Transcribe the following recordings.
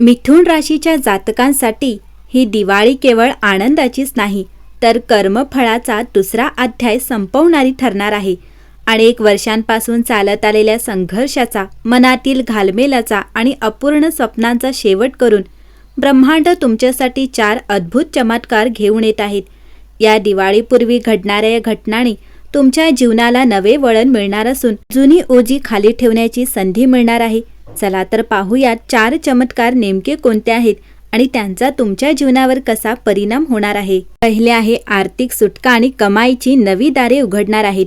मिथुन राशीच्या जातकांसाठी ही दिवाळी केवळ आनंदाचीच नाही तर कर्मफळाचा दुसरा अध्याय संपवणारी ठरणार आहे. अनेक वर्षांपासून चालत आलेल्या संघर्षाचा मनातील घालमेलाचा आणि अपूर्ण स्वप्नांचा शेवट करून ब्रह्मांड तुमच्यासाठी चार अद्भुत चमत्कार घेऊन येत आहेत. या दिवाळीपूर्वी घडणाऱ्या या घटनांनी तुमच्या जीवनाला नवे वळण मिळणार असून जुनी ओजी खाली ठेवण्याची संधी मिळणार आहे. चला तर पाहूयात चार चमत्कार नेमके कोणते आहेत आणि त्यांचा तुमच्या जीवनावर कसा परिणाम होणार आहे. पहिले आहे आर्थिक सुटका आणि कमाईची नवी दारे उघडणार आहेत.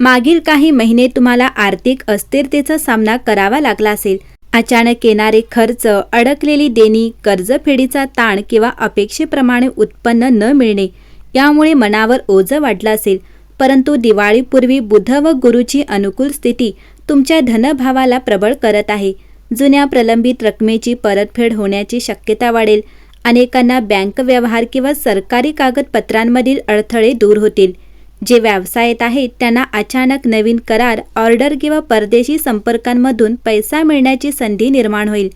मागील काही महिने तुम्हाला आर्थिक अस्थिरतेचा सामना करावा लागला असेल. अचानक येणारे खर्च अडकलेली देणी कर्जफेडीचा ताण किंवा अपेक्षेप्रमाणे उत्पन्न न मिळणे यामुळे मनावर ओझं वाढलं असेल. परंतु दिवाळीपूर्वी बुध व गुरुची अनुकूल स्थिती तुमच्या धनभावाला प्रबळ करत आहे. जुन्या प्रलंबित रकमेची परतफेड होण्याची शक्यता वाढेल. अनेकांना बँक व्यवहार किंवा सरकारी कागदपत्रांमधील अडथळे दूर होतील. जे व्यवसायात आहेत त्यांना अचानक नवीन करार ऑर्डर किंवा परदेशी संपर्कांमधून पैसा मिळण्याची संधी निर्माण होईल.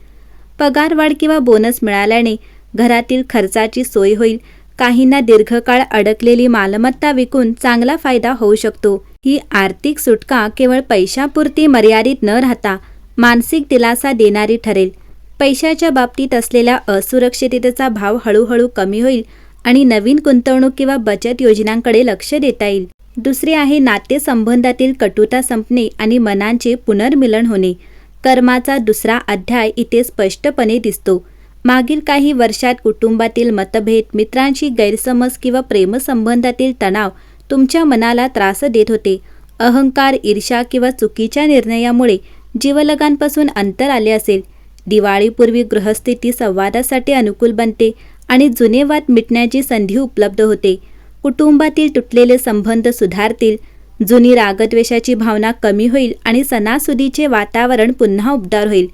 पगारवाढ किंवा बोनस मिळाल्याने घरातील खर्चाची सोय होईल. काहींना दीर्घकाळ अडकलेली मालमत्ता विकून चांगला फायदा होऊ शकतो. ही आर्थिक सुटका केवळ पैशापुरती मर्यादित न राहता मानसिक दिलासा देणारी ठरेल. पैशाच्या बाबतीत असलेल्या असुरक्षिततेचा भाव हळूहळू कमी होईल आणि नवीन गुंतवणूक किंवा बचत योजनांकडे लक्ष देता येईल. दुसरे आहे नातेसंबंधातील कटुता संपणे आणि मनांचे पुनर्मिलन होणे. कर्माचा दुसरा अध्याय इथे स्पष्टपणे दिसतो. मागील काही वर्षात कुटुंबातील मतभेद मित्रांशी गैरसमज किंवा प्रेमसंबंधातील तणाव तुमच्या मनाला त्रास देत होते. अहंकार ईर्षा किंवा चुकीच्या निर्णयामुळे जीवलगांपासून अंतर आले असेल. दिवाळीपूर्वी गृहस्थिती संवादासाठी अनुकूल बनते आणि जुने वाद मिटण्याची संधी उपलब्ध होते. कुटुंबातील तुटलेले संबंध सुधारतील. जुनी रागद्वेषाची भावना कमी होईल आणि सणासुदीचे वातावरण पुन्हा उबदार होईल.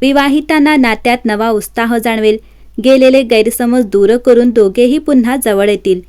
विवाहितांना नात्यात नवा उत्साह जाणवेल. गेलेले गैरसमज दूर करून दोघेही पुन्हा जवळ येतील.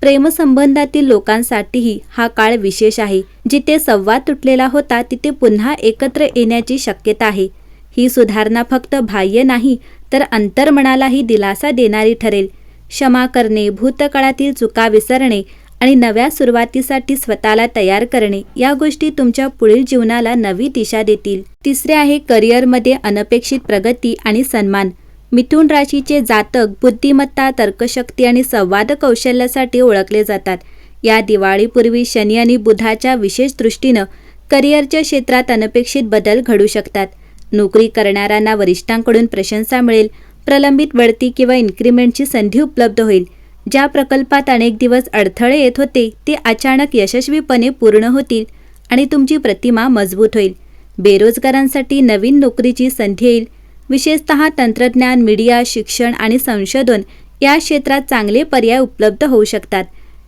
प्रेमसंबंधातील लोकांसाठीही हा काळ विशेष आहे. जिथे संवाद तुटलेला होता तिथे पुन्हा एकत्र येण्याची शक्यता आहे. ही सुधारणा फक्त बाह्य नाही तर अंतर्मनालाही दिलासा देणारी ठरेल. क्षमा करणे भूतकाळातील चुका विसरणे आणि नव्या सुरुवातीसाठी स्वतःला तयार करणे. या गोष्टी तुमच्या पुढील जीवनाला नवी दिशा देतील. तिसरे आहे करिअरमध्ये अनपेक्षित प्रगती आणि सन्मान. मिथुन राशीचे जातक बुद्धिमत्ता तर्कशक्ती आणि संवाद कौशल्यासाठी ओळखले जातात. या दिवाळीपूर्वी शनी आणि बुधाच्या विशेष दृष्टीनं करिअरच्या क्षेत्रात अनपेक्षित बदल घडू शकतात. नोकरी करणाऱ्यांना वरिष्ठांकडून प्रशंसा मिळेल. प्रलंबित बढती किंवा इन्क्रिमेंटची संधी उपलब्ध होईल. ज्या प्रकल्पात अनेक दिवस अडथळे येत होते ते अचानक यशस्वीपणे पूर्ण होतील आणि तुमची प्रतिमा मजबूत होईल. बेरोजगारांसाठी नवीन नोकरीची संधी येईल. विशेषतः तंत्रज्ञान मीडिया शिक्षण आणि संशोधन या क्षेत्रात चांगले पर्याय उपलब्ध होऊ शकतात.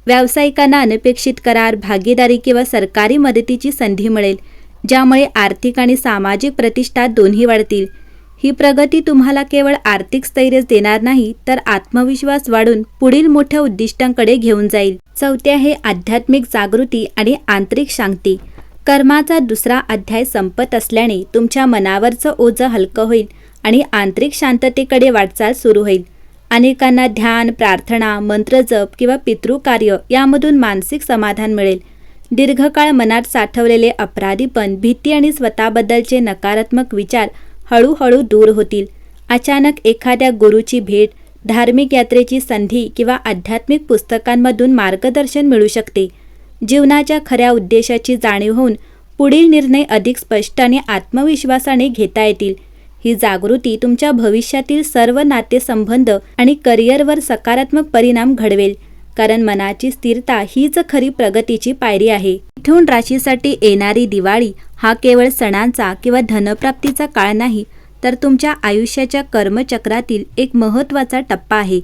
व्यावसायिकांना अनपेक्षित करार भागीदारी किंवा सरकारी मदतीची संधी मिळेल ज्यामुळे आर्थिक आणि सामाजिक प्रतिष्ठा दोन्ही वाढतील. ही प्रगती तुम्हाला केवळ आर्थिक स्थैर्य देणार नाही तर आत्मविश्वास वाढून पुढील मोठ्या उद्दिष्टांकडे घेऊन जाईल. चौथे आहे आध्यात्मिक जागृती आणि आंतरिक शांती. कर्माचा दुसरा अध्याय संपत असल्याने तुमच्या मनावरचं ओझं हलकं होईल आणि आंतरिक शांततेकडे वाटचाल सुरू होईल. अनेकांना ध्यान प्रार्थना मंत्रजप किंवा पितृकार्य यामधून मानसिक समाधान मिळेल. दीर्घकाळ मनात साठवलेले अपराधीपण भीती आणि स्वतःबद्दलचे नकारात्मक विचार हळूहळू दूर होतील. अचानक एखाद्या गुरुची भेट धार्मिक यात्रेची संधी किंवा आध्यात्मिक पुस्तकांमधून मार्गदर्शन मिळू शकते. जीवनाच्या खऱ्या उद्देशाची जाणीव होऊन पुढील निर्णय अधिक स्पष्ट आणि आत्मविश्वासाने घेता येतील. ही जागृती तुमच्या भविष्यातील सर्व नातेसंबंध आणि करिअरवर सकारात्मक परिणाम घडवेल. कारण मनाची स्थिरता हीच खरी प्रगतीची पायरी आहे. मिथून राशीसाठी येणारी दिवाळी हा केवळ सणांचा किंवा धनप्राप्तीचा काळ नाही तर तुमच्या आयुष्याच्या कर्मचक्रातील एक महत्त्वाचा टप्पा आहे.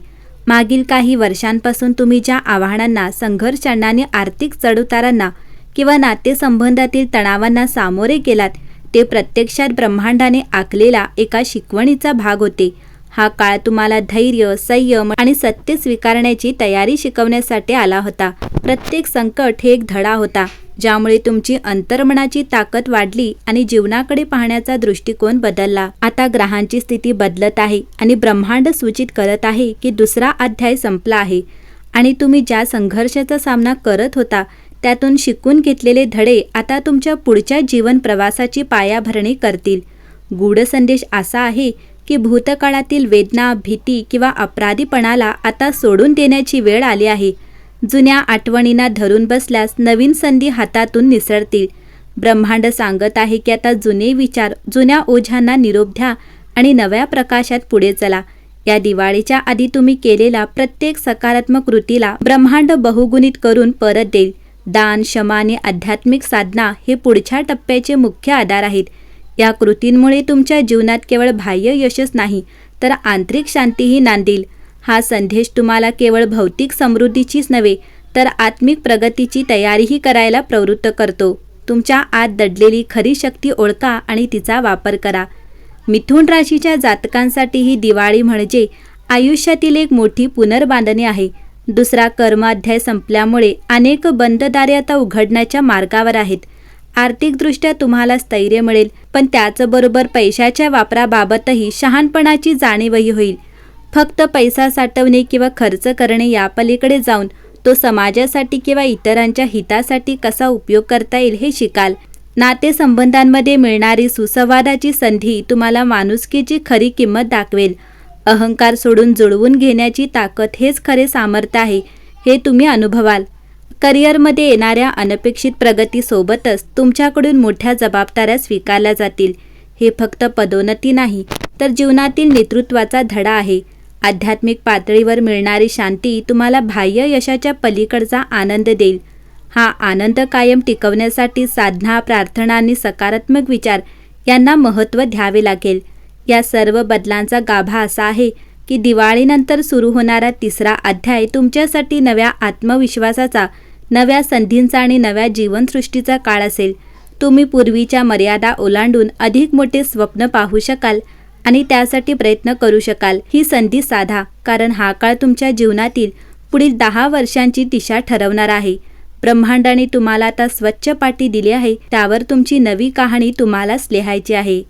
मागील काही वर्षांपासून तुम्ही ज्या आव्हानांना संघर्षांना आणि आर्थिक चढउतारांना किंवा नातेसंबंधातील तणावांना सामोरे गेलात ते प्रत्यक्षात ब्रह्मांडाने आखलेला एका शिकवणीचा भाग होते. हा काळ तुम्हाला धैर्य संयम आणि सत्य स्वीकारण्याची तयारी शिकवण्यासाठी आला होता. प्रत्येक संकट हे एक धडा होता. ज्यामुळे तुमची अंतर्मनाची ताकद वाढली आणि जीवनाकडे पाहण्याचा दृष्टिकोन बदलला. आता ग्रहांची स्थिती बदलत आहे आणि ब्रह्मांड सूचित करत आहे की दुसरा अध्याय संपला आहे आणि तुम्ही ज्या संघर्षाचा सामना करत होता त्यातून शिकून घेतलेले धडे आता तुमच्या पुढच्या जीवन प्रवासाची पायाभरणी करतील. गूढ संदेश असा आहे की भूतकाळातील वेदना भीती किंवा अपराधीपणाला आता सोडून देण्याची वेळ आली आहे. जुन्या आठवणींना धरून बसल्यास नवीन संधी हातातून निसरतील. ब्रह्मांड सांगत आहे की आता जुने विचार जुन्या ओझ्यांना निरोप द्या आणि नव्या प्रकाशात पुढे चला. या दिवाळीच्या आधी तुम्ही केलेल्या प्रत्येक सकारात्मक कृतीला ब्रह्मांड बहुगुणित करून परत देईल. दान क्षमा आणि आध्यात्मिक साधना हे पुढच्या टप्प्याचे मुख्य आधार आहेत. या कृतींमुळे तुमच्या जीवनात केवळ बाह्य यशच नाही तर आंतरिक शांतीही नांदेल. हा संदेश तुम्हाला केवळ भौतिक समृद्धीचीच नव्हे तर आत्मिक प्रगतीची तयारीही करायला प्रवृत्त करतो. तुमच्या आत दडलेली खरी शक्ती ओळखा आणि तिचा वापर करा. मिथुन राशीच्या जातकांसाठी ही दिवाळी म्हणजे आयुष्यातील एक मोठी पुनर्बांधणी आहे. दुसरा कर्माध्याय संपल्यामुळे अनेक बंददारे आता उघडण्याच्या मार्गावर आहेत. आर्थिकदृष्ट्या तुम्हाला स्थैर्य मिळेल पण त्याचबरोबर पैशाच्या वापराबाबतही शहाणपणाची जाणीवही होईल. फक्त पैसा साठवणे किंवा खर्च करणे यापलीकडे जाऊन तो समाजासाठी किंवा इतरांच्या हितासाठी कसा उपयोग करता येईल हे शिकाल. नातेसंबंधांमध्ये मिळणारी सुसंवादाची संधी तुम्हाला माणुसकीची खरी किंमत दाखवेल. अहंकार सोडून जुळवून घेण्याची ताकद हेच खरे सामर्थ्य आहे हे तुम्ही अनुभवाल. करिअरमध्ये येणाऱ्या अनपेक्षित प्रगतीसोबतच तुमच्याकडून मोठ्या जबाबदाऱ्या स्वीकारल्या जातील. हे फक्त पदोन्नती नाही तर जीवनातील नेतृत्वाचा धडा आहे. आध्यात्मिक पातळीवर मिळणारी शांती तुम्हाला बाह्य यशाच्या पलीकडचा आनंद देईल. हा आनंद कायम टिकवण्यासाठी साधना प्रार्थना आणि सकारात्मक विचार यांना महत्त्व द्यावे लागेल. या सर्व बदलांचा गाभा असा आहे की दिवाळीनंतर सुरू होणारा तिसरा अध्याय तुमच्यासाठी नव्या आत्मविश्वासाचा नव्या संधींचा आणि नव्या जीवनसृष्टीचा काळ असेल. तुम्ही पूर्वीच्या मर्यादा ओलांडून अधिक मोठे स्वप्न पाहू शकाल. आणि त्यासाठी प्रयत्न करू शकाल. ही संधी साधा कारण हा काळ तुमच्या जीवनातील पुढील दहा वर्षांची दिशा ठरवणार आहे. ब्रह्मांडाने तुम्हाला आता स्वच्छ पाठी दिली आहे त्यावर तुमची नवी कहाणी तुम्हालाच लिहायची आहे.